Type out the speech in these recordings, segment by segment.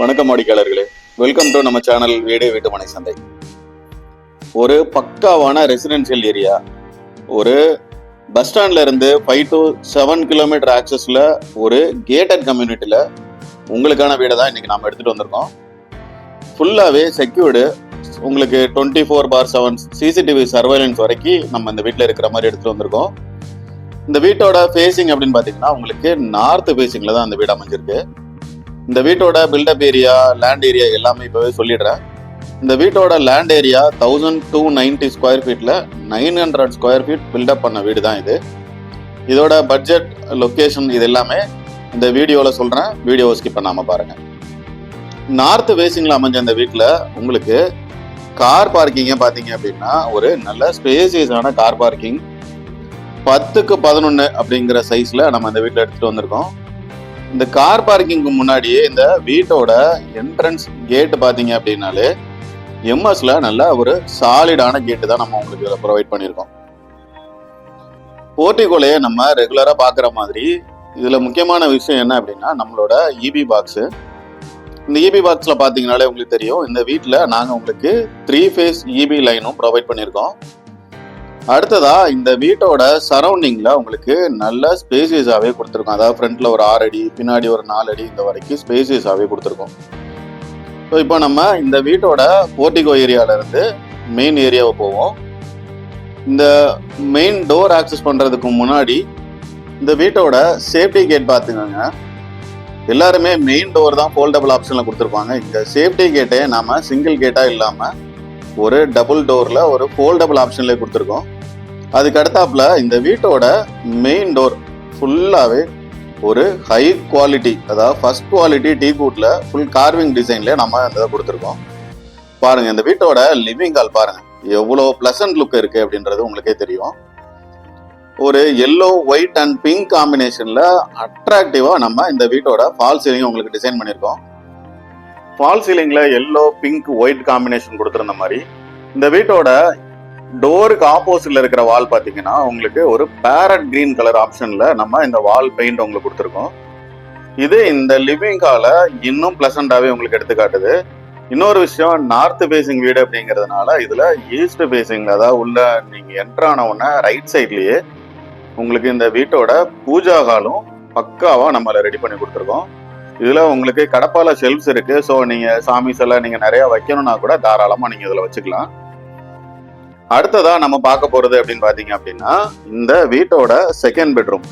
வணக்கம் வாடிக்கையாளர்களே. Welcome to நம்ம சேனல் வீடு வீட்டுமனை சந்தை. ஒரு பக்காவான ரெசிடென்ஷியல் ஏரியா ஒரு பஸ் ஸ்டாண்ட்ல இருந்து ஃபைவ் டு செவன் கிலோமீட்டர் ஆக்சஸ்ல ஒரு கேட்டட் கம்யூனிட்டியில் உங்களுக்கான வீடை தான் இன்னைக்கு நாம எடுத்துட்டு வந்திருக்கோம். ஃபுல்லாகவே செக்யூர்டு உங்களுக்கு twenty four by seven CCTV surveillance வரைக்கும் நம்ம இந்த வீட்டில் இருக்கிற மாதிரி எடுத்துட்டு வந்திருக்கோம். இந்த வீட்டோட ஃபேசிங் அப்படின்னு பார்த்தீங்கன்னா உங்களுக்கு நார்த் ஃபேசிங்கில் தான் அந்த வீடு அமைஞ்சிருக்கு. இந்த வீட்டோட பில்டப் ஏரியா லேண்ட் ஏரியா எல்லாமே இப்போவே சொல்லிடுறேன். இந்த வீட்டோட land area thousand two ninety square ஃபீட்டில் nine hundred square feet built up பண்ண வீடு தான் இது. இதோட பட்ஜெட் லொக்கேஷன் இது எல்லாமே இந்த வீடியோவில் சொல்கிறேன் வீடியோவை ஸ்கிப் பண்ணாமல் பாருங்கள் நார்த் வேசிங்கில் அமைஞ்ச அந்த வீட்டில் உங்களுக்கு கார் பார்க்கிங்கை பார்த்தீங்க அப்படின்னா ஒரு நல்ல ஸ்பேசியஸான கார் பார்க்கிங் பத்துக்கு பதினொன்று அப்படிங்கிற சைஸில் நம்ம அந்த வீட்டில் எடுத்துகிட்டு வந்திருக்கோம். இந்த கார் பார்க்கிங்க்கு முன்னாடியே இந்த வீட்டோட என்ட்ரன்ஸ் கேட்டு பார்த்தீங்க அப்படின்னாலே எம்எஸ்ல நல்ல ஒரு சாலிடான கேட்டு தான் நம்ம உங்களுக்கு இதில் ப்ரொவைட் பண்ணியிருக்கோம். போர்ட்டிகோலையே நம்ம ரெகுலராக பார்க்குற மாதிரி இதில் முக்கியமான விஷயம் என்ன அப்படின்னா நம்மளோட இபி பாக்ஸு இந்த இபி பாக்ஸில் பார்த்தீங்கனாலே உங்களுக்கு தெரியும் இந்த வீட்டில் நாங்கள் உங்களுக்கு த்ரீ ஃபேஸ் இபி லைனும் ப்ரொவைட் பண்ணியிருக்கோம். அடுத்ததா இந்த வீட்டோட சரௌண்டிங்ல உங்களுக்கு நல்ல ஸ்பேசியஸாவே கொடுத்துருக்கோம். அதாவது ஃப்ரண்ட்ல ஒரு ஆறு அடி பின்னாடி ஒரு நாலு அடி இந்த வரைக்கும் ஸ்பேசியஸாவே கொடுத்துருக்கோம். ஸோ இப்போ நம்ம இந்த வீட்டோட போர்டிகோ ஏரியால இருந்து மெயின் ஏரியாவை போவோம். இந்த மெயின் டோர் ஆக்சஸ் பண்றதுக்கு முன்னாடி இந்த வீட்டோட சேஃப்டி கேட் பார்த்துக்கோங்க. எல்லாருமே மெயின் டோர் தான் ஃபோல்டபுள் ஆப்ஷன்ல கொடுத்துருப்பாங்க. இந்த சேஃப்டி கேட்டே நாம சிங்கிள் கேட்டா இல்லாம ஒரு டபுள் டோர்ல ஒரு ஃபோல்டபுள் ஆப்ஷன்ல கொடுத்துருக்கோம். அதுக்கு அடுத்தாப்புல இந்த வீட்டோட மெயின் டோர் ஃபுல்லாகவே ஒரு ஹை குவாலிட்டி அதாவது ஃபர்ஸ்ட் குவாலிட்டி டீ கூட்டில் ஃபுல் கார்விங் டிசைன்ல நம்ம அந்த இதை கொடுத்துருக்கோம். பாருங்க இந்த வீட்டோட லிவிங் ஹால் பாருங்க. எவ்வளோ ப்ளசன்ட் லுக் இருக்கு அப்படின்றது உங்களுக்கே தெரியும். ஒரு எல்லோ ஒயிட் அண்ட் பிங்க் காம்பினேஷன்ல அட்ராக்டிவா நம்ம இந்த வீட்டோட ஃபால் சீலிங் உங்களுக்கு டிசைன் பண்ணியிருக்கோம். ஃபால் சீலிங்ல எல்லோ பிங்க் ஒயிட் காம்பினேஷன் கொடுத்துருந்த மாதிரி இந்த வீட்டோட டோருக்கு ஆப்போசிட்ல இருக்கிற வால் பாத்தீங்கன்னா உங்களுக்கு ஒரு பேரட் கிரீன் கலர் ஆப்ஷன்ல நம்ம இந்த வால் பெயிண்ட் உங்களுக்கு கொடுத்துருக்கோம். இது இந்த லிவிங் ஹாலை இன்னும் பிளசண்டாவே உங்களுக்கு எடுத்துக்காட்டுது இன்னொரு விஷயம் நார்த் ஃபேசிங் வீடு அப்படிங்கிறதுனால இதுல ஈஸ்ட் ஃபேசிங் அதாவது உள்ள நீங்க என்டர் ஆன உடனே ரைட் சைட்லயே உங்களுக்கு இந்த வீட்டோட பூஜா ஹாலும் பக்காவா நம்மள ரெடி பண்ணி கொடுத்துருக்கோம். இதுல உங்களுக்கு கடப்பால ஷெல்ஃப்ஸ் இருக்கு. ஸோ நீங்க சாமி செல்லாம் நீங்க நிறைய வைக்கணும்னா கூட தாராளமா நீங்க இதுல வச்சுக்கலாம். அடுத்ததா நம்ம பார்க்க போறது அப்படின்னு பாத்தீங்க அப்படின்னா இந்த வீட்டோட செகண்ட் பெட்ரூம்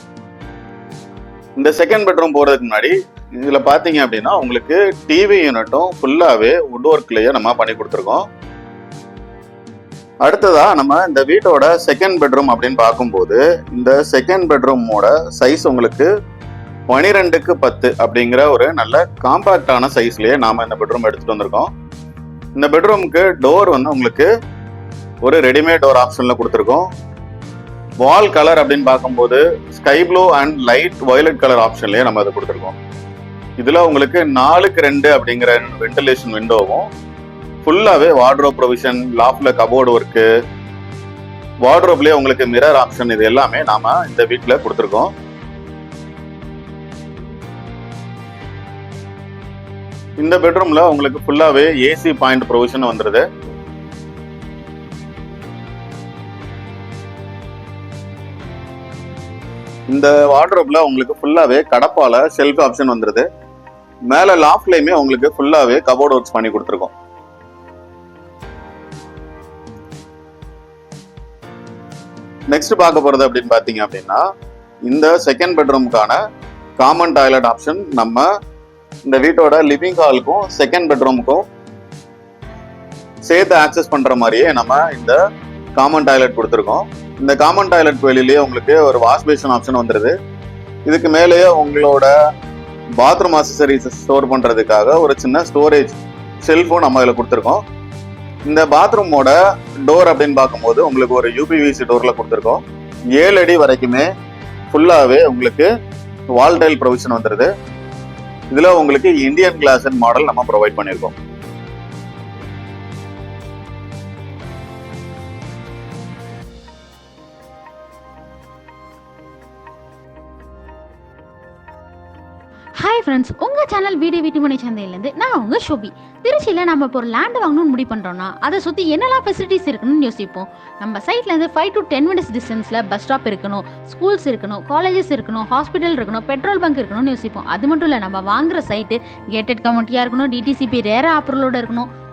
இந்த செகண்ட் பெட்ரூம் போறதுக்கு முன்னாடி இதுல பாத்தீங்க அப்படின்னா உங்களுக்கு டிவி யூனிட்டும் ஃபுல்லாவே வுட் ஒர்க்லயே நம்ம பண்ணி கொடுத்துருக்கோம். அடுத்ததா நம்ம இந்த வீட்டோட செகண்ட் பெட்ரூம் அப்படின்னு பார்க்கும்போது இந்த செகண்ட் பெட்ரூமோட சைஸ் உங்களுக்கு பனிரெண்டுக்கு பத்து அப்படிங்கிற ஒரு நல்ல காம்பாக்டான சைஸ்லயே நாம இந்த பெட்ரூம் எடுத்துட்டு வந்திருக்கோம். இந்த பெட்ரூமுக்கு டோர் வந்து உங்களுக்கு ஒரு ரெடிமேட் டோர் ஆப்ஷன்ல கொடுத்துருக்கோம். வால் கலர் அப்படின்னு பார்க்கும்போது sky blue and light violet colour ஆப்ஷன்லேயே நம்ம அதை கொடுத்துருக்கோம். இதில் உங்களுக்கு நாலுக்கு ரெண்டு அப்படிங்கிற வென்டிலேஷன் விண்டோவும் ஃபுல்லாகவே வார்ட்ரோப் ப்ரொவிஷன் லாஃப்டில் கபோர்டு ஒர்க்கு வார்ட்ரோப்லேயே உங்களுக்கு மிரர் ஆப்ஷன் இது எல்லாமே நாம் இந்த வீட்டில் கொடுத்துருக்கோம். இந்த பெட்ரூமில் உங்களுக்கு ஃபுல்லாகவே ஏசி பாயிண்ட் ப்ரொவிஷன் வந்துடுது இந்த வார்ட்ரோப்ல உங்களுக்கு ஃபுல்லாவே கடப்பால ஷெல்ஃப் ஆப்ஷன் வந்துருது. மேல லாஃப்ட்லயுமே உங்களுக்கு ஃபுல்லாவே கபோர்ட் ஒர்க்ஸ் பண்ணி கொடுத்துருக்கோம். நெக்ஸ்ட் பார்க்க போறது அப்படின்னு பாத்தீங்க அப்படின்னா இந்த செகண்ட் பெட்ரூமுக்கான காமன் டாய்லெட் ஆப்ஷன் நம்ம இந்த வீட்டோட லிவிங் ஹாலுக்கும் செகண்ட் பெட்ரூமுக்கும் சேர்த்து ஆக்சஸ் பண்ற மாதிரியே நம்ம இந்த காமன் டாய்லெட் கொடுத்துருக்கோம். இந்த காமன் டாய்லெட் வெளியிலேயே உங்களுக்கு ஒரு வாஷ் பேஷன் ஆப்ஷன் வந்துருது. இதுக்கு மேலேயே உங்களோட பாத்ரூம் அசசரிஸ் ஸ்டோர் பண்ணுறதுக்காக ஒரு சின்ன ஸ்டோரேஜ் செல்ஃபோன் நம்ம இதில் கொடுத்துருக்கோம். இந்த பாத்ரூமோட டோர் அப்படின்னு பார்க்கும்போது உங்களுக்கு ஒரு யூபிவிசி டோரில் கொடுத்துருக்கோம். ஏழு அடி வரைக்குமே ஃபுல்லாகவே உங்களுக்கு வால் டைல் ப்ரொவிஷன் வந்துருது. இதில் உங்களுக்கு இந்தியன் கிளாஸ் மாடல் நம்ம ப்ரொவைட் பண்ணியிருக்கோம் ஃப்ரெண்ட்ஸ் உங்கள் சேனல் வீடியோ வீட்டுமனை சந்தையிலேருந்து நான் உங்கள் ஷோபி. திருச்சியில் நம்ம இப்போ ஒரு லேண்ட் வாங்கணும்னு முடிவு பண்ணுறோம்னா அதை சுற்றி என்னெல்லாம் ஃபெசிலிட்டிஸ் இருக்குன்னு யோசிப்போம். நம்ம சைட்லேருந்து ஃபைவ் டு டென் மினிட்ஸ் டிஸ்டன்ஸில் பஸ் ஸ்டாப் இருக்கணும் ஸ்கூல்ஸ் இருக்கணும் காலேஜஸ் இருக்கணும் ஹாஸ்பிட்டல் இருக்கணும் பெட்ரோல் பங்க் இருக்கணும்னு யோசிப்போம். அது மட்டும் இல்லை நம்ம வாங்குற சைட்டு கேட்டட் கமெண்ட்டியாக இருக்கணும் டிடிசிபி ரேர ஆப்ரலோட இருக்கணும்.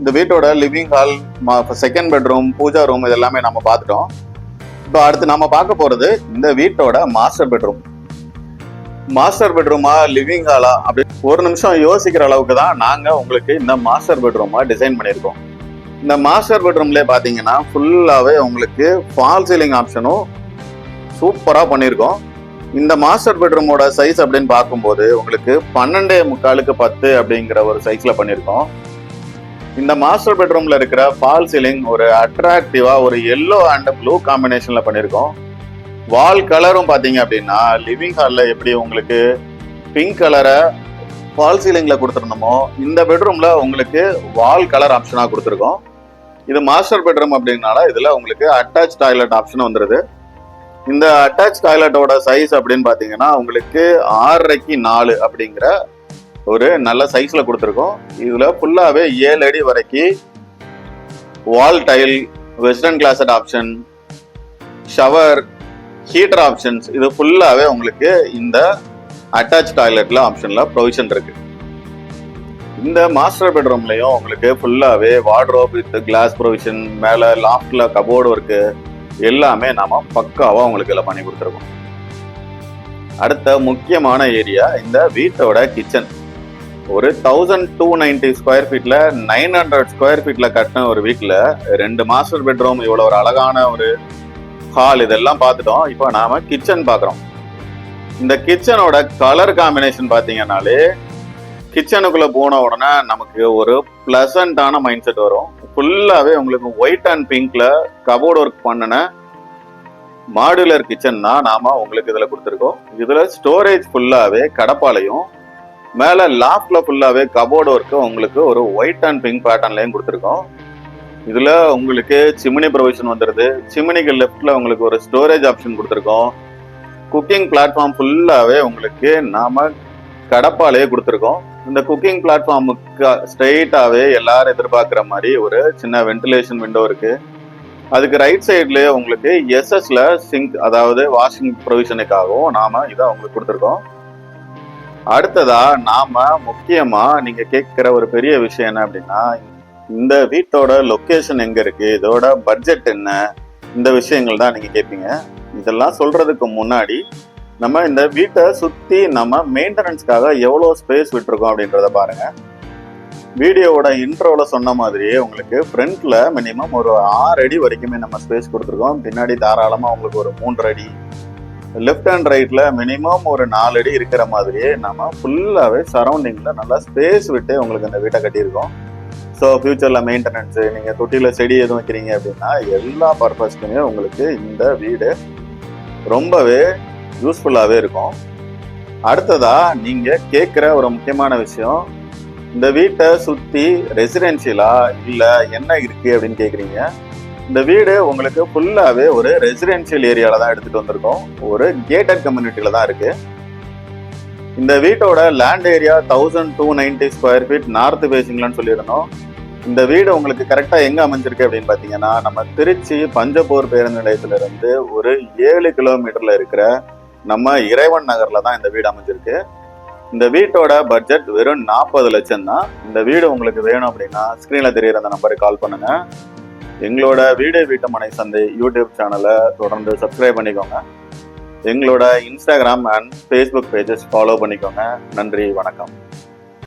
இந்த வீட்டோட living hall second bedroom pooja room இது எல்லாமே நம்ம பார்த்துட்டோம். இப்போ அடுத்து நம்ம பார்க்க போறது இந்த வீட்டோட மாஸ்டர் பெட்ரூம் மாஸ்டர் பெட்ரூமா லிவிங் ஹாலா அப்படி ஒரு நிமிஷம் யோசிக்கிற அளவுக்கு தான் நாங்கள் உங்களுக்கு இந்த மாஸ்டர் பெட்ரூமா டிசைன் பண்ணியிருக்கோம். இந்த மாஸ்டர் பெட்ரூம்ல பார்த்தீங்கன்னா ஃபுல்லாகவே உங்களுக்கு ஃபால் சீலிங் ஆப்ஷனும் சூப்பராக பண்ணியிருக்கோம். இந்த மாஸ்டர் பெட்ரூமோட சைஸ் அப்படின்னு பார்க்கும்போது உங்களுக்கு பன்னெண்டே முக்காலுக்கு பத்து அப்படிங்கிற ஒரு சைஸில் பண்ணியிருக்கோம். இந்த மாஸ்டர் பெட்ரூம்ல இருக்கிற ஃபால் சீலிங் ஒரு அட்ராக்டிவா ஒரு எல்லோ அண்ட் ப்ளூ காம்பினேஷன்ல பண்ணியிருக்கோம் வால் கலரும் பார்த்தீங்க அப்படின்னா லிவிங் ஹாலில் எப்படி உங்களுக்கு பிங்க் கலரை ஃபால் சீலிங்கில் கொடுத்துருந்தோமோ இந்த பெட்ரூமில் உங்களுக்கு வால் கலர் ஆப்ஷனாக கொடுத்துருக்கோம். இது மாஸ்டர் பெட்ரூம் அப்படின்னால இதில் உங்களுக்கு அட்டாச் டாய்லெட் ஆப்ஷன் வந்துருது. இந்த அட்டாச் டாய்லெட்டோட சைஸ் அப்படின்னு பார்த்தீங்கன்னா உங்களுக்கு ஆறரைக்கு நாலு அப்படிங்கிற ஒரு நல்ல சைஸ்ல கொடுத்துருக்கோம். இதுல ஃபுல்லாவே ஏழு அடி வரைக்கும் wall tile western closet option shower heater options இது ஃபுல்லாவே உங்களுக்கு இந்த அட்டாச் டாய்லெட்ல ஆப்ஷன்ல ப்ரொவிஷன் இருக்கு. இந்த மாஸ்டர் பெட்ரூம்லையும் உங்களுக்கு ஃபுல்லாவே வார்ட்ரோப் வித் கிளாஸ் ப்ரொவிஷன் மேல லாஃப்ட்ல கபோர்டு ஒர்க்கு எல்லாமே நாம பக்காவா உங்களுக்கு இதில் பண்ணி கொடுத்துருக்கோம். அடுத்த முக்கியமான ஏரியா இந்த வீட்டோட கிச்சன் ஒரு தௌசண்ட் டூ நைன்டி ஸ்கொயர் ஃபீட்ல நைன் ஹண்ட்ரட் ஸ்கொயர் ஃபீட்ல கட்டின ஒரு வீட்டில் ரெண்டு மாஸ்டர் பெட்ரூம் இவ்வளோ ஒரு அழகான ஒரு ஹால் இதெல்லாம் பார்த்துட்டோம். இப்போ நாம கிச்சன் பார்க்குறோம். இந்த கிச்சனோட கலர் காம்பினேஷன் பார்த்தீங்கன்னாலே கிச்சனுக்குள்ள போன உடனே நமக்கு ஒரு பிளசண்டான மைண்ட் செட் வரும். ஃபுல்லாவே உங்களுக்கு ஒயிட் அண்ட் பிங்க்ல கபோர்ட் ஒர்க் பண்ணின மாடுலர் கிச்சன் தான் நாம உங்களுக்கு இதுல கொடுத்துருக்கோம். இதுல ஸ்டோரேஜ் ஃபுல்லாவே கடப்பாலையும் மேல லாப்ட்ல ஃபுல்லாவே கபோர்டு ஒர்க்கு உங்களுக்கு ஒரு ஒயிட் அண்ட் பிங்க் பேட்டர்ன்லயும் கொடுத்துருக்கோம். இதுல உங்களுக்கு சிமினி ப்ரொவிஷன் வந்துருது. சிமினிக்கு லெஃப்ட்ல உங்களுக்கு ஒரு ஸ்டோரேஜ் ஆப்ஷன் கொடுத்துருக்கோம். குக்கிங் பிளாட்ஃபார்ம் ஃபுல்லாவே உங்களுக்கு நாம கடப்பாலேயே கொடுத்துருக்கோம். இந்த குக்கிங் பிளாட்ஃபார்முக்கு ஸ்ட்ரெயிட்டாவே எல்லாரும் எதிர்பார்க்குற மாதிரி ஒரு சின்ன வென்டிலேஷன் விண்டோ இருக்கு. அதுக்கு ரைட் சைட்லேயே உங்களுக்கு எஸ்எஸ்ல சிங்க் அதாவது வாஷிங் ப்ரொவிஷனுக்காகவும் நாம இதை உங்களுக்கு கொடுத்துருக்கோம். அடுத்ததா நாம முக்கியமா நீங்க கேட்கிற ஒரு பெரிய விஷயம் என்ன அப்படின்னா இந்த வீட்டோட லொக்கேஷன் எங்க இருக்கு இதோட பட்ஜெட் என்ன இந்த விஷயங்கள் தான் நீங்க கேட்பீங்க இதெல்லாம் சொல்றதுக்கு முன்னாடி நம்ம இந்த வீட்டை சுத்தி நம்ம மெயின்டெனன்ஸ்க்காக எவ்வளோ ஸ்பேஸ் விட்டுருக்கோம் அப்படின்றத பாருங்க. வீடியோவோட இன்ட்ரோவில் சொன்ன மாதிரியே உங்களுக்கு ஃப்ரண்ட்ல மினிமம் ஒரு ஆறு அடி வரைக்குமே நம்ம ஸ்பேஸ் கொடுத்துருக்கோம். பின்னாடி தாராளமாக உங்களுக்கு ஒரு மூன்று அடி லெஃப்ட் அண்ட் ரைட்டில் மினிமம் ஒரு நாலு அடி இருக்கிற மாதிரியே நம்ம ஃபுல்லாகவே சரௌண்டிங்கில் நல்லா ஸ்பேஸ் விட்டு உங்களுக்கு இந்த வீட்டை கட்டியிருக்கோம். ஸோ ஃப்யூச்சரில் மெயின்டெனன்ஸு நீங்கள் தொட்டியில் செடி எதுவும் வைக்கிறீங்க அப்படின்னா எல்லா பர்பஸ்க்குமே உங்களுக்கு இந்த வீடு ரொம்பவே யூஸ்ஃபுல்லாகவே இருக்கும். அடுத்ததாக நீங்கள் கேட்குற ஒரு முக்கியமான விஷயம் இந்த வீட்டை சுற்றி ரெசிடென்ஷியலா இல்லை என்ன இருக்குது அப்படின்னு கேட்குறீங்க? இந்த வீடு உங்களுக்கு ஃபுல்லாகவே ஒரு ரெசிடென்ஷியல் ஏரியாவில் தான் எடுத்துகிட்டு வந்திருக்கோம். ஒரு கேட்டட் கம்யூனிட்டியில தான் இருக்குது இந்த வீட்டோட land area thousand two ninety square feet north பேசிங்லன்னு சொல்லியிருந்தோம். இந்த வீடு உங்களுக்கு கரெக்டாக எங்கே அமைஞ்சிருக்கு அப்படின்னு பார்த்தீங்கன்னா நம்ம திருச்சி பஞ்சப்பூர் பேருந்து நிலையத்திலிருந்து ஒரு ஏழு கிலோமீட்டரில் இருக்கிற நம்ம இறைவன் நகரில் தான் இந்த வீடு அமைஞ்சிருக்கு. இந்த வீட்டோட பட்ஜெட் வெறும் நாற்பது லட்சம் தான். இந்த வீடு உங்களுக்கு வேணும் அப்படின்னா ஸ்க்ரீனில் தெரியிற அந்த நம்பருக்கு கால் பண்ணுங்கள் எங்களோட வீடு வீட்டு மனை சந்தை யூடியூப் சேனலை தொடர்ந்து சப்ஸ்கிரைப் பண்ணிக்கோங்க. எங்களோட Instagram and Facebook pages follow பண்ணிக்கோங்க. நன்றி வணக்கம்.